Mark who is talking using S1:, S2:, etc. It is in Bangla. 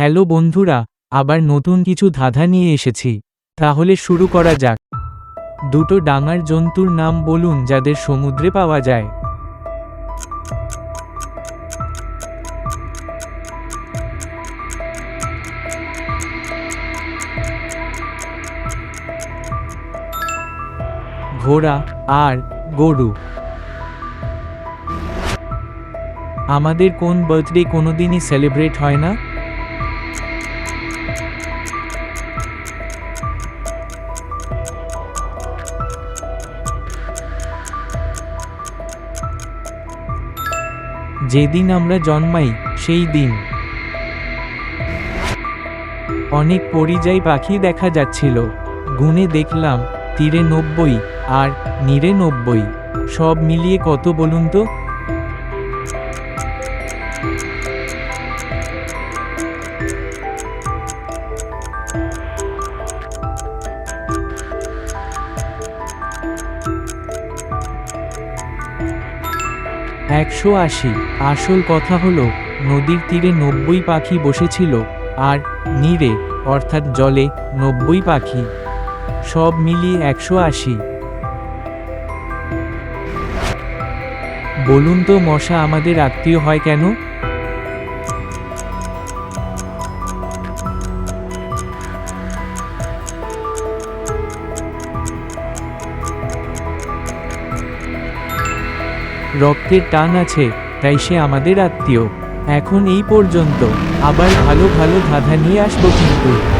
S1: হ্যালো বন্ধুরা, আবার নতুন কিছু ধাঁধা নিয়ে এসেছি। তাহলে শুরু করা যাক। দুটো ডাঙার জন্তুর নাম বলুন যাদের সমুদ্রে পাওয়া যায়। ঘোড়া, আর, গরু। আমাদের কোন বার্থডে কোনোদিনই সেলিব্রেট হয় না? যেদিন আমরা জন্মাই, সেই দিন। অনেক পরিযায়ী পাখি দেখা যাচ্ছিল। গুনে দেখলাম তীরে নব্বই আর নিরে নব্বই সব মিলিয়ে কত বলুন তো? একশো আশি। আসল কথা হলো, নদীর তীরে নব্বই পাখি বসেছিল, আর নীরে, অর্থাৎ জলে, নব্বই পাখি। সব মিলিয়ে একশো আশি। বলুন তো মশা আমাদের আত্মীয় হয় কেন? রক্তের টান আছে, তাই সে আমাদের আত্মীয়। এখন এই পর্যন্ত, আবার ভালো ভালো ধাঁধা নিয়ে আসব কিন্তু।